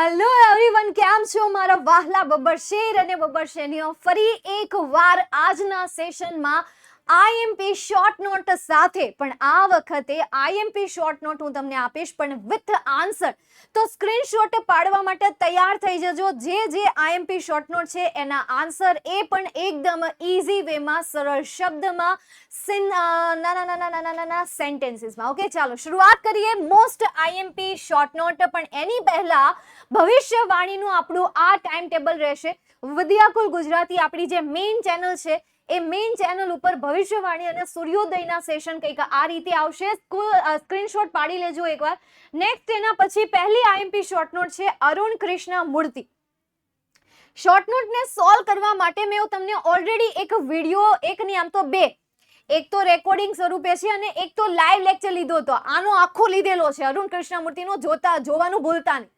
Hello everyone કેમ છો? મારા વાહલા બબ્બર શેર અને બબ્બર શેરીઓ ફરી એક વાર આજના સેશનમાં આઈએમપી શોર્ટ નોટ સાથે, પણ આ વખતે આઈએમપી શોર્ટ નોટ હું તમને આપીશ, પણ વિથ આન્સર. તો સ્ક્રીનશોટ પાડવા માટે તૈયાર થઈ જજો. જે જે આઈએમપી શોર્ટ નોટ છે, એના આન્સર એ પણ એકદમ ઇઝી વેમાં, સરળ શબ્દમાં, સિન નાના નાના નાના નાના સેન્ટેન્સીસમાં. ઓકે, ચાલો શરૂઆત કરીએ. મોસ્ટ આઈએમપી શોર્ટ નોટ, પણ એની પહેલા ભવિષ્યવાણીનું આપણું આ ટાઈમ ટેબલ રહેશે. વિદ્યાકુલ ગુજરાતી આપણી જે મેઇન ચેનલ છે એ મેઇન ચેનલ ઉપર ભવિષ્યવાણી અને સૂર્યોદયના સેશન કંઈક આ રીતે આવશે. સ્ક્રીનશોટ પાડી લેજો એકવાર. નેક્સ્ટ એના પછી પહેલી આઈએમપી શોર્ટ નોટ છે અરુણ કૃષ્ણ મૂર્તિ. શોર્ટ નોટને સોલ્વ કરવા માટે મેં તમને ઓલરેડી એક વીડિયો એક નહીં આમ તો બે. એક તો રેકોર્ડિંગ સ્વરૂપે છે અને એક તો લાઈવ લેક્ચર લીધો હતો. આનો આખો લીધેલો છે અરુણ કૃષ્ણમૂર્તિનો જોતા, જોવાનું ભૂલતા નહીં.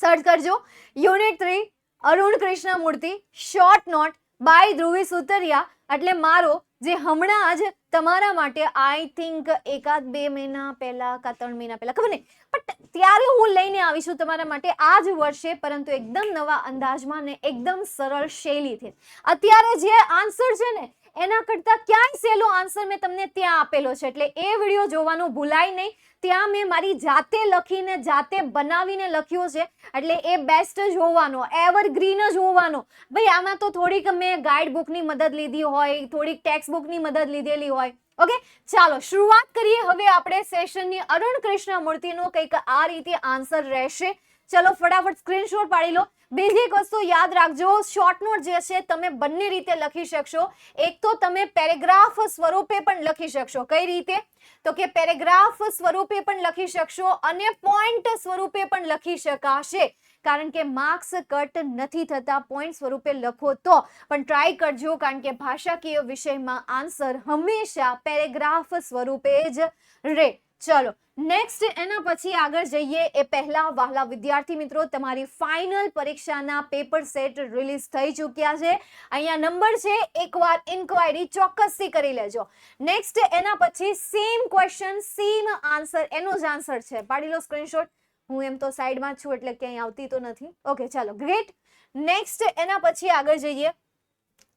સર્ચ કરજો. Unit three Arun Krishnamurthy short note by Dhruvi Sutariya એટલે મારો, જે હમણાં જ તમારા માટે આઈ થિંક એકાદ બે મહિના પહેલા કા ત્રણ મહિના પહેલા, ખબર નહીં. બટ ત્યારે હું લઈને આવીશું તમારા માટે આ જ વર્ષે, પરંતુ એકદમ નવા અંદાજમાં ને એકદમ સરળ શૈલીથી. અત્યારે જે આન્સર છે ને એના કરતાં ક્યાંય સહેલો આન્સર મેં તમને ત્યાં આપેલો છે. એટલે એ વીડિયો જોવાનું ભૂલાય નહીં. ત્યાં મેં મારી જાતે લખીને, જાતે બનાવીને લખ્યો છે. એટલે એ બેસ્ટ જ હોવાનો એવરગ્રીન જ હોવાનો. ભાઈ, આમાં તો થોડીક મેં ગાઈડ બુકની મદદ લીધી હોય, થોડીક ટેક્સ્ટ બુકની મદદ લીધેલી હોય. ઓકે ચાલો, શરૂઆત કરીએ. હવે આપણે સેશનની અરુણ કૃષ્ણ મૂર્તિનો કંઈક આ રીતે આન્સર રહેશે. ચલો, ફટાફટ સ્ક્રીનશોટ પાડી લો. બીજી એક વસ્તુ યાદ રાખજો શોર્ટ નોટ જે છે તમે બંને રીતે લખી શકશો. એક તો તમે પેરેગ્રાફ સ્વરૂપે પણ લખી શકશો. કઈ રીતે? તો કે પેરેગ્રાફ સ્વરૂપે પણ લખી શકશો અને પોઈન્ટ સ્વરૂપે પણ લખી શકાશે. કારણ કે માર્ક્સ કટ નથી થતા પોઈન્ટ સ્વરૂપે લખો તો. પણ ટ્રાય કરજો, કારણ કે ભાષાકીય વિષયમાં આન્સર હંમેશા પેરેગ્રાફ સ્વરૂપે જ રહે. ચલો નેક્સ્ટ એના પછી આગળ જઈએ. એ પહેલા વહાલા વિદ્યાર્થી મિત્રો, તમારી ફાઇનલ પરીક્ષાના પેપર સેટ રિલીઝ થઈ ચૂક્યા છે. અહીંયા નંબર છે, એકવાર ઇન્ક્વાયરી ચોક્કસથી કરી લેજો. નેક્સ્ટ એના પછી સેમ ક્વેશ્ચન સેમ આન્સર એનો જ આન્સર છે. પાડી લો સ્ક્રીનશોટ હું એમ તો સાઈડમાં છું, એટલે ક્યાંય આવતી તો નથી. ઓકે ચાલો ગ્રેટ નેક્સ્ટ એના પછી આગળ જઈએ.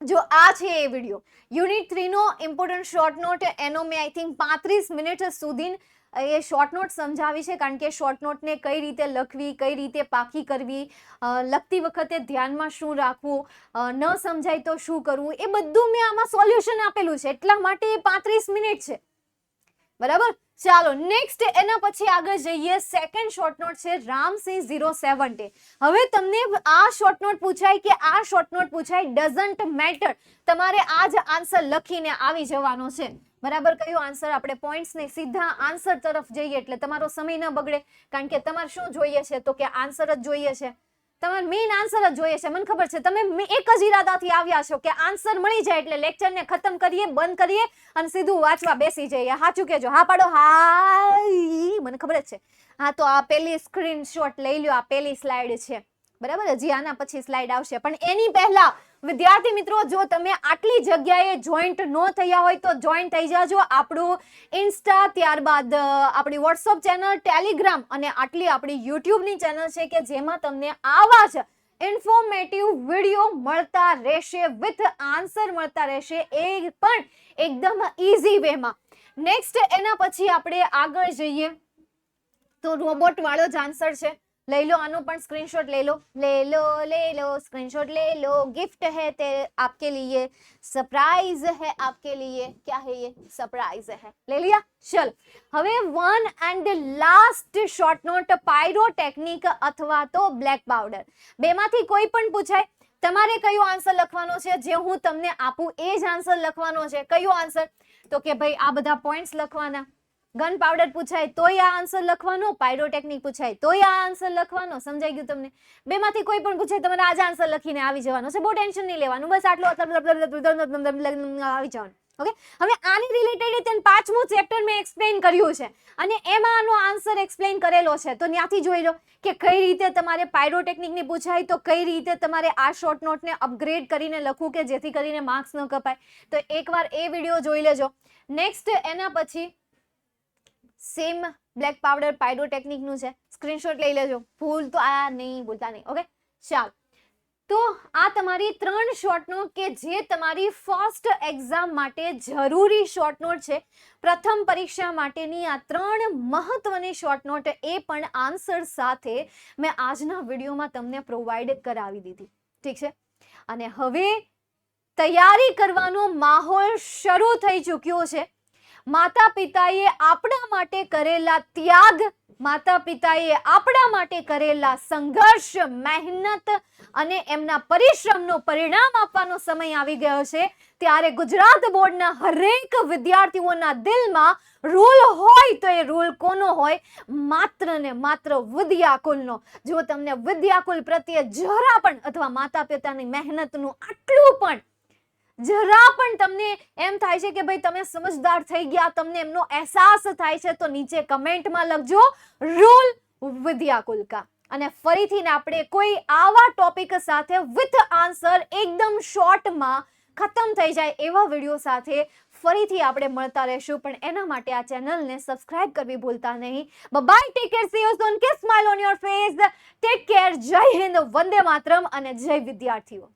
જો આ છે એ વીડિયો યુનિટ થ્રીનો ઇમ્પોર્ટન્ટ શોર્ટ નોટ એનો મેં આઈ થિંક પાંત્રીસ મિનિટ સુધી એ શોર્ટ નોટ સમજાવી છે કારણ કે શોર્ટ નોટને કઈ રીતે લખવી, કઈ રીતે પાકી કરવી લખતી વખતે ધ્યાનમાં શું રાખવું ન સમજાય તો શું કરવું, એ બધું મેં આમાં સોલ્યુશન આપેલું છે. એટલા માટે એ પાંત્રીસ મિનિટ છે. બરાબર? ચાલો નેક્સ્ટ એના પછી આગળ જઈએ. સેકન્ડ શોર્ટ નોટ છે રામસિંહ ઝીરો સેવન્ટી હવે તમને આ શોર્ટ નોટ પૂછાય કે આ શોર્ટ નોટ પૂછાય ડઝન્ટ મેટર તમારે આ જ આન્સર લખીને આવી જવાનો છે. બરાબર? કયો આન્સર આપણે પોઈન્ટ્સ ને સીધા આન્સર તરફ જઈએ એટલે તમારો સમય ન બગડે. કારણ કે તમારે શું જોઈએ છે? તો કે આન્સર જ જોઈએ છે. તમારે મેઇન આન્સર જ જોઈએ છે. મને ખબર છે, તમે એક જ ઈરાદાથી આવ્યા છો કે આન્સર મળી જાય એટલે લેક્ચરને ખતમ કરીએ, બંધ કરીએ અને સીધું વાંચવા બેસી જઈએ. હા ચૂકેજો હા, પાડો. હા મને ખબર જ છે. હા, તો આ પેલી સ્ક્રીનશોટ લઈ લ્યો. આ પેલી સ્લાઇડ છે. બરાબર? હજી આના પછી સ્લાઇડ આવશે. પણ એની પહેલા, વિદ્યાર્થી મિત્રો, જો તમે આટલી જગ્યાએ જોઈન્ટ ન થયા હોય તો જોઈન્ટ થઈ જાજો આપણું ઇન્સ્ટા ત્યારબાદ આપણી વોટ્સઅપ ચેનલ ટેલિગ્રામ અને આટલી આપણી યુટ્યુબની ચેનલ છે કે જેમાં તમને આવા જ ઇન્ફોર્મેટિવ વીડિયો મળતા રહેશે વિથ આન્સર મળતા રહેશે, એ પણ એકદમ ઇઝી વેમાં નેક્સ્ટ એના પછી આપણે આગળ જઈએ. તો રોબોટ વાળો જ આન્સર છે. લઈ લો આનો પણ સ્ક્રીનશોટ ले लो ले लो ले लो स्क्रीनशॉट ले लो गिफ्ट है ते आपके लिए सरप्राइज है आपके लिए क्या है ये सरप्राइज है ले लिया चल હવે one and last short note pyro technique અથવા તો બ્લેક પાવડર બેમાંથી કોઈ પણ પૂછાય તમારે કયો આન્સર લખવાનો છે જે હું તમને આપું એ જ આન્સર લખવાનો છે કયો આન્સર તો કે ભાઈ આ બધા પોઈન્ટ્સ લખવાના ગન પાવડર પૂછાય, તોય આ આન્સર લખવાનો? પાયરોટેકનિક પૂછાય, તોય આ આન્સર લખવાનો? સમજાઈ ગયું તમને? બેમાંથી કોઈ પણ પૂછે તમારે આજે આન્સર લખીને આવી જવાનો છે. બહુ ટેન્શન નહીં લેવાનું. બસ આટલું આવી જવાનું. ઓકે હવે આની રિલેટેડ તેને પાંચમું ચેપ્ટર મેં એક્સપ્લેન કર્યું છે. અને એમાં આનો આન્સર એક્સપ્લેન કરેલો છે. તો ત્યાંથી જોઈ લો કે કઈ રીતે તમારે પાયરોટેકનિકની પૂછાય, તો કઈ રીતે તમારે આ શોર્ટ નોટને અપગ્રેડ કરીને લખવું કે જેથી કરીને માર્ક્સ ન કપાય. તો એકવાર એ વીડિયો જોઈ લેજો. નેક્સ્ટ એના પછી સેમ બ્લેક પાવડર પાયરોટેકનિકનું છે. સ્ક્રીનશોટ લઈ લેજો. ભૂલ તો આ નહીં ભૂલતા નહીં. ઓકે ચાલ. તો આ તમારી ત્રણ શોર્ટ નોટ કે જે તમારી ફર્સ્ટ એક્ઝામ માટે જરૂરી શોર્ટ નોટ છે, પ્રથમ પરીક્ષા માટેની આ ત્રણ મહત્વની શોર્ટ નોટ એ પણ આન્સર સાથે મેં આજના વિડીયોમાં તમને પ્રોવાઈડ કરાવી દીધી. ઠીક છે? અને હવે તૈયારી કરવાનો માહોલ શરૂ થઈ ચૂક્યો છે. માતા પિતાએ આપણા માટે કરેલા ત્યાગ માતા પિતાએ આપણા માટે કરેલા સંઘર્ષ, મહેનત અને એમના પરિશ્રમનો પરિણામ આપવાનો સમય આવી ગયો છે. ત્યારે ગુજરાત બોર્ડના હરેક વિદ્યાર્થીઓના દિલમાં રૂલ હોય તો એ રૂલ કોનો હોય? માત્ર ને માત્ર વિદ્યાકુલનો. જો તમને વિદ્યાકુલ પ્રત્યે જરા પણ અથવા માતા પિતાની મહેનતનું આટલું પણ જરા પણ તમને એમ થાય છે કે ભાઈ તમે સમજદાર થઈ ગયા, તમને એમનો અહેસાસ થાય છે, તો નીચે કમેન્ટમાં લખજો, રૂલ વિદ્યા કુલકા. અને ફરીથી ને આપણે કોઈ આવા ટોપિક સાથે વિથ આન્સર એકદમ શોર્ટમાં ખતમ થઈ જાય એવા વીડિયો સાથે ફરીથી આપણે મળતા રહેશું. પણ એના માટે આ ચેનલને સબસ્ક્રાઇબ કરવી ભૂલતા નહીં. Bye take care see you soon કે smile on your face take care Jai Hind, Vande Mataram અને જય વિદ્યાર્થીઓ.